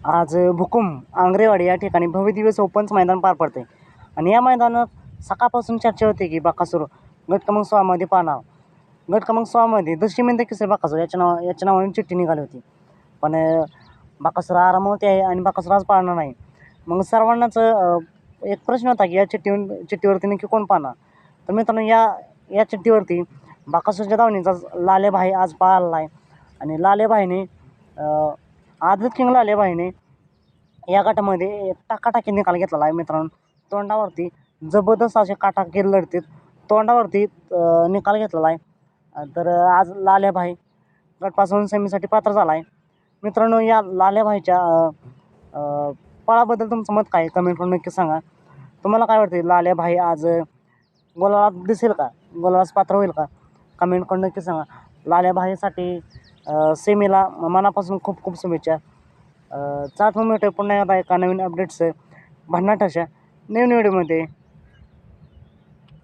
आज भुकुम आंग्रेवाडी या ठिकाणी भव्य दिवस मैदान पार पडते आणि या मैदानात सकाळपासून चर्चा होते की बाकासूर गट क्रमांक सोळामध्ये पाहणार. गट क्रमांक सोळामध्ये दशमिंद किसर बाकासूर याच्या नाव याच्या नावाने चिठ्ठी निघाली होती. पण बाकासूर आरामवती आहे आणि बाकासूर आज पाहणार नाही. मग सर्वांनाच एक प्रश्न होता की या चिठ्ठीवर चिठ्ठीवरती नक्की कोण पाहणार? तर मित्रांनो या या चिठ्ठीवरती बाकासूरच्या धावणीचा लालेभाई आज पाहिला आहे आणि लालेभाईने आजच आदत किंग लालेभाईने या गटामध्ये टाकाटाकी निकाल घेतलेला आहे मित्रांनो. तोंडावरती जबरदस्त असे काटाकीर लढतीत तोंडावरती निकाल घेतलेला आहे. तर आज लाल्याभाई गटपासून सेमीसाठी पात्र झाला आहे. मित्रांनो या लाल्याभाईच्या पळाबद्दल तुमचं मत काय? कमेंट करून नक्की सांगा. तुम्हाला काय वाटते लाल्याभाई आज गोलाला दिसेल का? गोलालाच पात्र होईल का? कमेंट करून नक्की सांगा. लाल्याभाईसाठी सेमीला मनापासून खूप खूप शुभेच्छा. चाट मिळतो पुन्हा एकदा एका नवीन अपडेट्स भन्नाट अशा. नवीन व्हिडिओमध्ये